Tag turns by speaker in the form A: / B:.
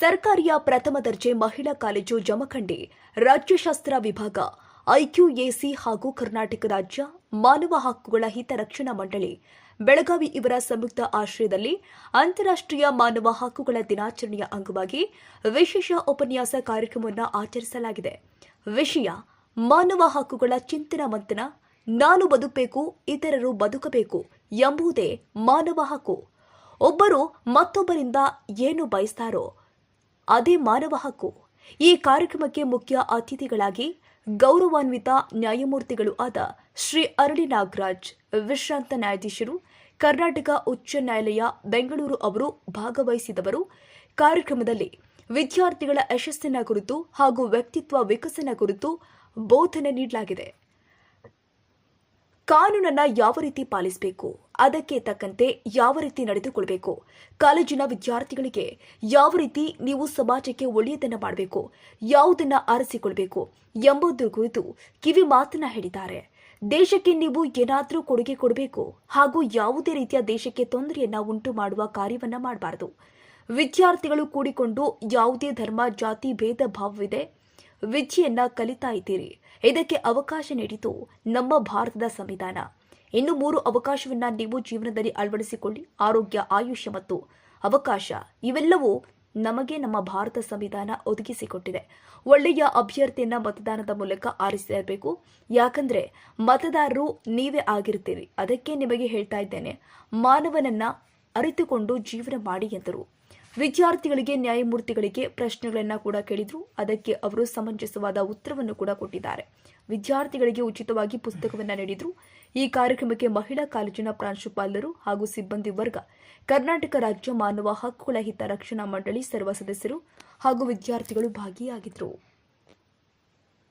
A: ಸರ್ಕಾರಿಯ ಪ್ರಥಮ ದರ್ಜೆ ಮಹಿಳಾ ಕಾಲೇಜು ಜಮಖಂಡಿ, ರಾಜ್ಯಶಾಸ್ತ್ರ ವಿಭಾಗ, ಐಕ್ಯೂಎಸಿ ಹಾಗೂ ಕರ್ನಾಟಕ ರಾಜ್ಯ ಮಾನವ ಹಕ್ಕುಗಳ ಹಿತರಕ್ಷಣಾ ಮಂಡಳಿ, ಬೆಳಗಾವಿ ಇವರ ಸಂಯುಕ್ತ ಆಶ್ರಯದಲ್ಲಿ ಅಂತಾರಾಷ್ಟೀಯ ಮಾನವ ಹಕ್ಕುಗಳ ದಿನಾಚರಣೆಯ ಅಂಗವಾಗಿ ವಿಶೇಷ ಉಪನ್ಯಾಸ ಕಾರ್ಯಕ್ರಮವನ್ನು ಆಚರಿಸಲಾಗಿದೆ. ವಿಷಯ, ಮಾನವ ಹಕ್ಕುಗಳ ಚಿಂತನ ಮಂಥನ, ನಾನು ಬದುಕಬೇಕು, ಇತರರು ಬದುಕಬೇಕು ಎಂಬುದೇ ಮಾನವ ಹಕ್ಕು. ಒಬ್ಬರು ಮತ್ತೊಬ್ಬರಿಂದ ಏನು ಬಯಸ್ತಾರೋ ಅದೇ ಮಾನವ ಹಕ್ಕು. ಈ ಕಾರ್ಯಕ್ರಮಕ್ಕೆ ಮುಖ್ಯ ಅತಿಥಿಗಳಾಗಿ ಗೌರವಾನ್ವಿತ ನ್ಯಾಯಮೂರ್ತಿಗಳು ಆದ ಶ್ರೀ ಅರಳಿ ನಾಗರಾಜ್, ವಿಶ್ರಾಂತ ನ್ಯಾಯಾಧೀಶರು, ಕರ್ನಾಟಕ ಉಚ್ಚ ನ್ಯಾಯಾಲಯ, ಬೆಂಗಳೂರು ಅವರು ಭಾಗವಹಿಸಿದವರು. ಕಾರ್ಯಕ್ರಮದಲ್ಲಿ ವಿದ್ಯಾರ್ಥಿಗಳ ಯಶಸ್ಸಿನ ಕುರಿತು ಹಾಗೂ ವ್ಯಕ್ತಿತ್ವ ವಿಕಸನ ಕುರಿತು ಬೋಧನೆ ನೀಡಲಾಗಿದೆ. ಕಾನೂನನ್ನ ಯಾವ ರೀತಿ ಪಾಲಿಸಬೇಕು? ಅದಕ್ಕೆ ತಕ್ಕಂತೆ ಯಾವ ರೀತಿ ನಡೆದುಕೊಳ್ಬೇಕು? ಕಾಲೇಜಿನ ವಿದ್ಯಾರ್ಥಿಗಳಿಗೆ ಯಾವ ರೀತಿ ನೀವು ಸಮಾಜಕ್ಕೆ ಒಳ್ಳೆಯದನ್ನ ಮಾಡಬೇಕು? ಯಾವುದನ್ನ ಆರಿಸಿಕೊಳ್ಬೇಕು? ಎಂಬುದರ ಕುರಿತು ಕಿವಿ ಮಾತನ್ನ ಹೇಳಿದ್ದಾರೆ. ದೇಶಕ್ಕೆ ನೀವು ಏನಾದರೂ ಕೊಡುಗೆ ಕೊಡಬೇಕು? ಹಾಗೂ ಯಾವುದೇ ರೀತಿಯ ದೇಶಕ್ಕೆ ತೊಂದರೆಯನ್ನ ಉಂಟು ಮಾಡುವ ಕಾರ್ಯವನ್ನ ಮಾಡಬಾರದು. ವಿದ್ಯಾರ್ಥಿಗಳು ಕೂಡಿಕೊಂಡು ಯಾವುದೇ ಧರ್ಮ, ಜಾತಿ, ಭೇದ, ಭಾವವಿದೆ. ವಿದ್ಯೆಯನ್ನ ಕಲಿತಾ ಇದ್ದೀರಿ. ಇದಕ್ಕೆ ಅವಕಾಶ ನೀಡಿತು ನಮ್ಮ ಭಾರತದ ಸಂವಿಧಾನ. ಇನ್ನು ಮೂರು ಅವಕಾಶವನ್ನ ನೀವು ಜೀವನದಲ್ಲಿ ಅಳವಡಿಸಿಕೊಳ್ಳಿ. ಆರೋಗ್ಯ, ಆಯುಷ್ಯ ಮತ್ತು ಅವಕಾಶ, ಇವೆಲ್ಲವೂ ನಮಗೆ ನಮ್ಮ ಭಾರತ ಸಂವಿಧಾನ ಒದಗಿಸಿಕೊಟ್ಟಿದೆ. ಒಳ್ಳೆಯ ಅಭ್ಯರ್ಥಿಯನ್ನ ಮತದಾನದ ಮೂಲಕ ಆರಿಸಿರಬೇಕು. ಯಾಕಂದ್ರೆ ಮತದಾರರು ನೀವೇ ಆಗಿರ್ತೀರಿ. ಅದಕ್ಕೆ ನಿಮಗೆ ಹೇಳ್ತಾ ಇದ್ದೇನೆ, ಮಾನವನನ್ನ ಅರಿತುಕೊಂಡು ಜೀವನ ಮಾಡಿ ಎಂದರು. ವಿದ್ಯಾರ್ಥಿಗಳಿಗೆ, ನ್ಯಾಯಮೂರ್ತಿಗಳಿಗೆ ಪ್ರಶ್ನೆಗಳನ್ನು ಕೂಡ ಕೇಳಿದ್ರು. ಅದಕ್ಕೆ ಅವರು ಸಮಂಜಸವಾದ ಉತ್ತರವನ್ನು ಕೂಡ ಕೊಟ್ಟಿದ್ದಾರೆ. ವಿದ್ಯಾರ್ಥಿಗಳಿಗೆ ಉಚಿತವಾಗಿ ಪುಸ್ತಕವನ್ನು ನೀಡಿದ್ರು. ಈ ಕಾರ್ಯಕ್ರಮಕ್ಕೆ ಮಹಿಳಾ ಕಾಲೇಜಿನ ಪ್ರಾಂಶುಪಾಲರು ಹಾಗೂ ಸಿಬ್ಬಂದಿ ವರ್ಗ, ಕರ್ನಾಟಕ ರಾಜ್ಯ ಮಾನವ ಹಕ್ಕುಗಳ ಹಿತ ರಕ್ಷಣಾ ಮಂಡಳಿ ಸರ್ವ ಸದಸ್ಯರು ಹಾಗೂ ವಿದ್ಯಾರ್ಥಿಗಳು ಭಾಗಿಯಾಗಿದ್ದರು